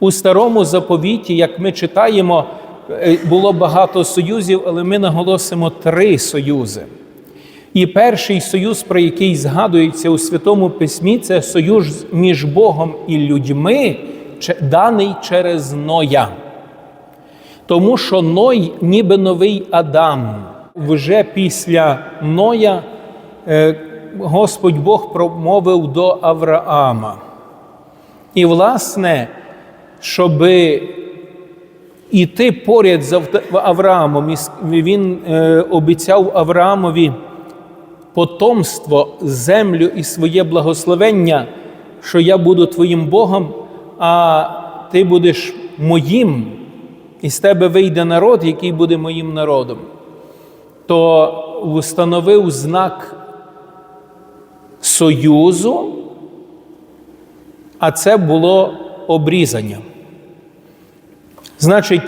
У старому заповіті, як ми читаємо, е, було багато союзів, але ми наголосимо три союзи. І перший союз, про який згадується у Святому Письмі, це союз між Богом і людьми, даний через Ноя. Тому що Ной, ніби новий Адам, вже після Ноя е, Господь Бог промовив до Авраама. І, власне, щоб іти поряд з Авраамом, він е, обіцяв Авраамові потомство, землю і своє благословення, що я буду твоїм Богом, а ти будеш моїм, і з тебе вийде народ, який буде моїм народом, то встановив знак союзу, а це було обрізання. Значить,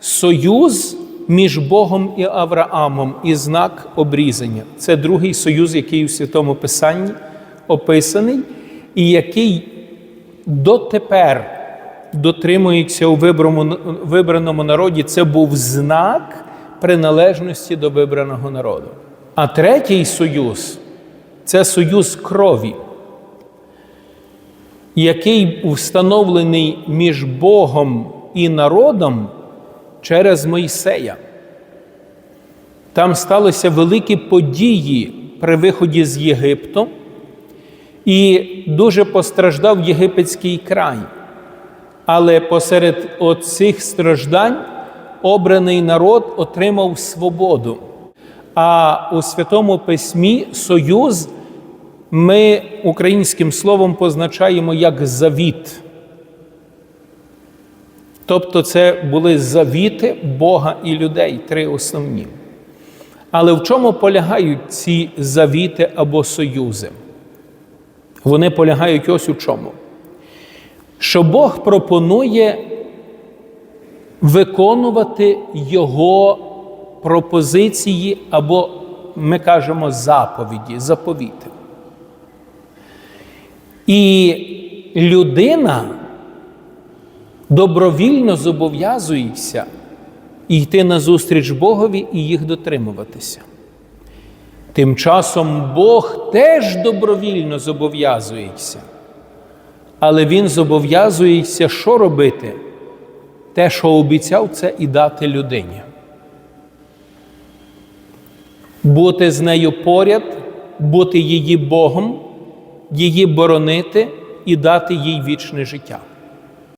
союз між Богом і Авраамом і знак обрізання. Це другий союз, який у Святому Писанні описаний, і який дотепер дотримується у вибраному, народі. Це був знак приналежності до вибраного народу. А третій союз це союз крові який встановлений між Богом і народом через Мойсея. Там сталися великі події при виході з Єгипту, і дуже постраждав єгипетський край. Але посеред оцих страждань обраний народ отримав свободу. А у Святому Письмі союз ми українським словом позначаємо як завіт. Тобто це були завіти Бога і людей, три основні. Але в чому полягають ці завіти або союзи? Вони полягають ось у чому. Що Бог пропонує виконувати Його пропозиції або, ми кажемо, заповіді, заповіти. І людина добровільно зобов'язується йти назустріч Богові і їх дотримуватися. Тим часом Бог теж добровільно зобов'язується, але Він зобов'язується, що робити? Те, що обіцяв, це і дати людині. Бути з нею поряд, бути її Богом її боронити і дати їй вічне життя.